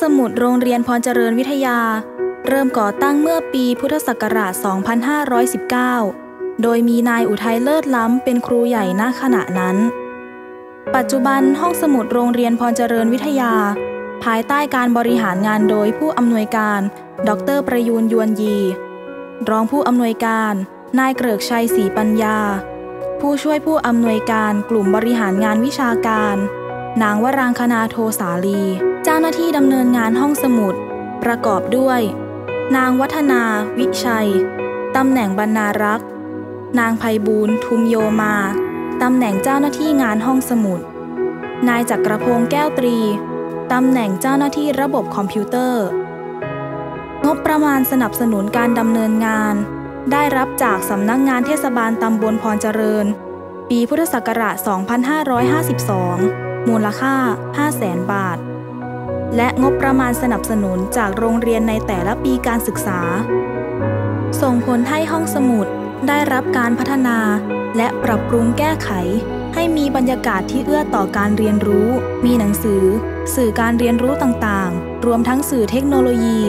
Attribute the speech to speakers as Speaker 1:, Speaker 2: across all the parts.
Speaker 1: สมุดโรงเรียนพรเจริญวิทยา เริ่มก่อตั้งเมื่อปีพุทธศักราช 2519 โดยมีนายอุทัยเลิศล้ำเป็นครูใหญ่ณขณะนั้น ปัจจุบันห้องสมุดโรงเรียนพรเจริญวิทยา ภายใต้การบริหารงานโดยผู้อำนวยการ ดรประยูนยวนยี รองผู้อำนวยการ นายเกริกชัยศรีปัญญา ผู้ช่วยผู้อำนวยการกลุ่มบริหารงานวิชาการ นางวรางคณาโทสาลี เจ้าหน้าที่ดำเนินงานห้องสมุด ประกอบด้วย นางวัฒนา วิชัย ตำแหน่งบรรณารักษ์ นางภัยบูลทุมโยมา ตำแหน่งเจ้าหน้าที่งานห้องสมุด นายจักรพงศ์แก้วตรี ตำแหน่งเจ้าหน้าที่ระบบคอมพิวเตอร์ งบประมาณสนับสนุนการดำเนินงาน ได้รับจากสำนักงงานเทศบาลตำบลพรเจริญ ปีพุทธศักราช 2552 มูลค่า 500,000บาท และงบประมาณสนับสนุนจากโรงเรียนในแต่ละปีการศึกษา ส่งผลให้ห้องสมุดได้รับการพัฒนา และปรับปรุงแก้ไข ให้มีบรรยากาศที่เอื้อต่อการเรียนรู้ มีหนังสือ สื่อการเรียนรู้ต่างๆ รวมทั้งสื่อเทคโนโลยี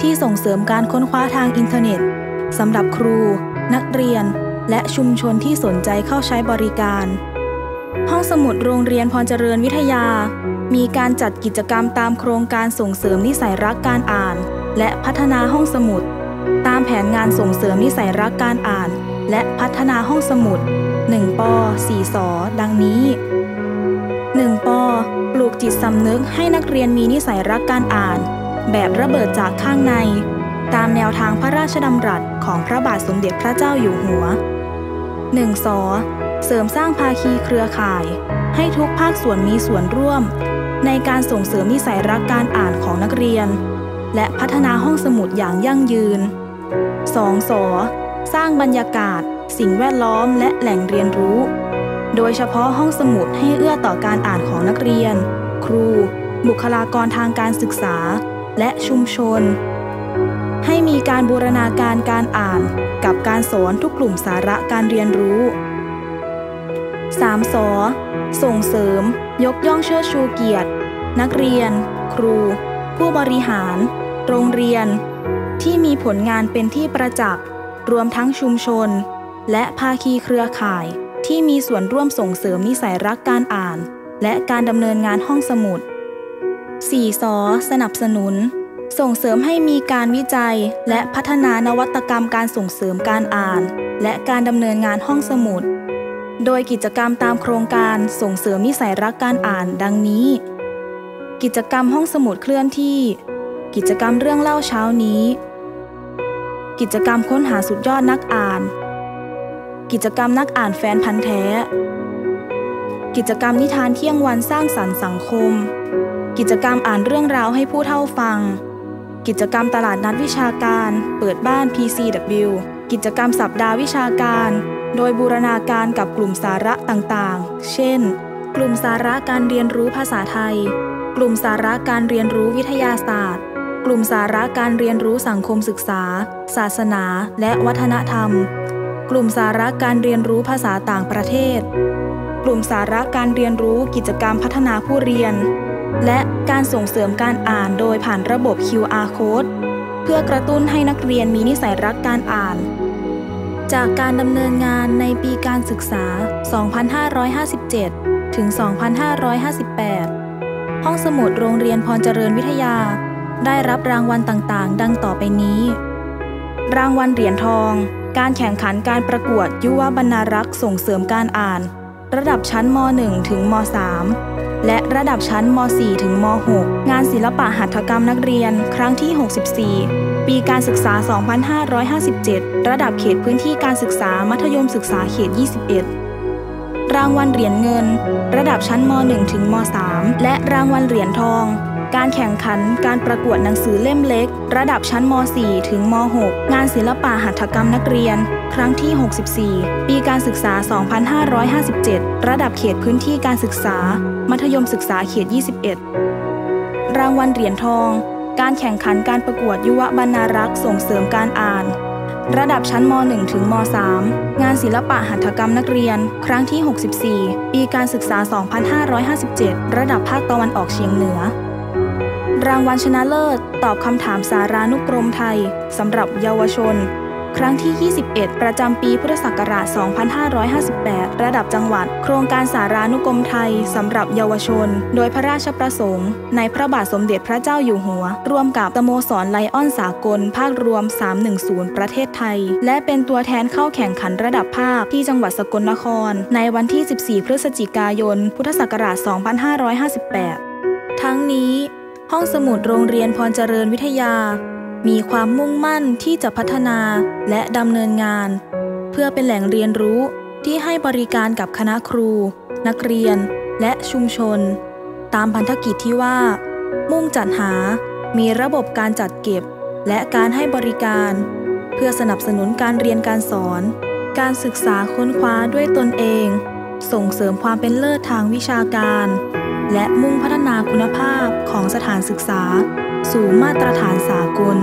Speaker 1: ที่ส่งเสริมการค้นคว้าทางอินเทอร์เน็ตสำหรับครู นักเรียน และชุมชนที่สนใจเข้าใช้บริการ ห้องสมุดโรงเรียนพรเจริญวิทยา มีการจัดกิจกรรมตามโครงการส่งเสริมนิสัยรักการอ่าน และพัฒนาห้องสมุด ตามแผนงานส่งเสริมนิสัยรักการอ่าน และพัฒนาห้องสมุด 1ป4สดังนี้ 1ปปลูกจิตสำนึกให้นักเรียนมีนิสัยรักการอ่าน แบบระเบิดจากข้างใน ตามแนวทางพระราชดำรัสของพระบาทสมเด็จพระเจ้าอยู่หัว 1. ส เสริมสร้างภาคีเครือข่าย ให้ทุกภาคส่วนมีส่วนร่วม ในการส่งเสริมนิสัยรักการอ่านของนักเรียน และพัฒนาห้องสมุดอย่างยั่งยืน 2. สสร้างบรรยากาศ สิ่งแวดล้อมและแหล่งเรียนรู้ โดยเฉพาะห้องสมุดให้เอื้อต่อการอ่านของนักเรียน ครู บุคลากรทางการศึกษา และชุมชน ให้มีการบูรณาการการอ่านกับการสอนทุกกลุ่มสาระการเรียนรู้ 3. สส่งเสริม ยกย่องเชิดชูเกียรติ นักเรียน ครู ผู้บริหาร โรงเรียน ที่มีผลงานเป็นที่ประจักษ์ รวมทั้งชุมชน และภาคีเครือข่ายที่มีส่วนร่วมส่งเสริมนิสัยรักการอ่าน และการดำเนินงานห้องสมุด 4. สสนับสนุน ส่งเสริมให้มีการวิจัยและพัฒนานวัตกรรมการส่งเสริมการอ่าน และการดำเนินงานห้องสมุด โดยกิจกรรมตามโครงการส่งเสริมนิสัยรักการอ่านดังนี้ กิจกรรมห้องสมุดเคลื่อนที่ กิจกรรมเรื่องเล่าเช้านี้ กิจกรรมค้นหาสุดยอดนักอ่าน กิจกรรมนักอ่านแฟนพันธ์แท้ กิจกรรมนิทานเที่ยงวันสร้างสรรค์สังคม กิจกรรมอ่านเรื่องราวให้ผู้เท่าฟัง กิจกรรมตลาดนัดวิชาการ เปิดบ้าน PCW กิจกรรมสัปดาห์วิชาการ โดยบูรณาการกับกลุ่มสาระต่างๆ เช่น กลุ่มสาระการเรียนรู้ภาษาไทย กลุ่มสาระการเรียนรู้วิทยาศาสตร์ กลุ่มสาระการเรียนรู้สังคมศึกษา ศาสนา และวัฒนธรรม กลุ่มสาระการเรียนรู้ภาษาต่างประเทศ กลุ่มสาระการเรียนรู้กิจกรรมพัฒนาผู้เรียน และการส่งเสริมการอ่านโดยผ่านระบบ QR code เพื่อกระตุ้นให้นักเรียนมีนิสัยรักการอ่าน จากการดำเนินงานในปีการศึกษา 2557 ถึง 2558 ห้องสมุดโรงเรียนพรเจริญวิทยา ได้รับรางวัลต่างๆ ดังต่อไปนี้ รางวัลเหรียญทอง การแข่งขันการประกวดยุวบรรณารักษ์ส่งเสริมการอ่าน ระดับชั้นม .1 ถึงม .3 และระดับชั้นม .4 ถึงม .6 งานศิลปะหัตถกรรมนักเรียนครั้งที่ 64 ปีการศึกษา 2557 ระดับเขตพื้นที่การศึกษามัธยมศึกษาเขต 21 รางวัลเหรียญเงิน ระดับชั้นม .1 ถึงม .3 และรางวัลเหรียญทอง การแข่งขันการประกวดหนังสือเล่มเล็ก ระดับชั้นม .4 ถึงม .6 งานศิลปะหัตถกรรมนักเรียน ครั้งที่ 64 ปีการศึกษา 2557 ระดับเขตพื้นที่การศึกษา มัธยมศึกษาเขต 21 รางวัลเหรียญทอง การแข่งขันการประกวดยุวบรรณารักษ์ส่งเสริมการอ่าน ระดับชั้นม .1 ถึงม .3 งานศิลปะหัตถกรรมนักเรียน ครั้งที่ 64 ปีการศึกษา 2557 ระดับภาคตะวันออกเฉียงเหนือ รางวัลชนะเลิศ ตอบคำถามสารานุกรมไทยสำหรับเยาวชน ครั้งที่ 21 ประจำปีพุทธศักราช 2558 ระดับจังหวัด โครงการสารานุกรมไทยสำหรับเยาวชน โดยพระราชประสงค์ ในพระบาทสมเด็จพระเจ้าอยู่หัว ร่วมกับสโมสรไลออนสากล ภาครวม 310 ประเทศไทย และเป็นตัวแทนเข้าแข่งขันระดับภาคที่จังหวัดสกลนคร ในวันที่ 14 พฤศจิกายน พุทธศักราช 2558 ทั้งนี้ ห้องสมุดโรงเรียนพรเจริญวิทยา มีความมุ่งมั่นที่จะพัฒนาและดำเนินงาน เพื่อเป็นแหล่งเรียนรู้ที่ให้บริการกับคณะครู นักเรียน และชุมชน ตามพันธกิจที่ว่า มุ่งจัดหา มีระบบการจัดเก็บ และการให้บริการ เพื่อสนับสนุนการเรียนการสอน การศึกษาค้นคว้าด้วยตนเอง ส่งเสริมความเป็นเลิศทางวิชาการ และมุ่งพัฒนาคุณภาพของสถานศึกษา สู่มาตรฐานสากล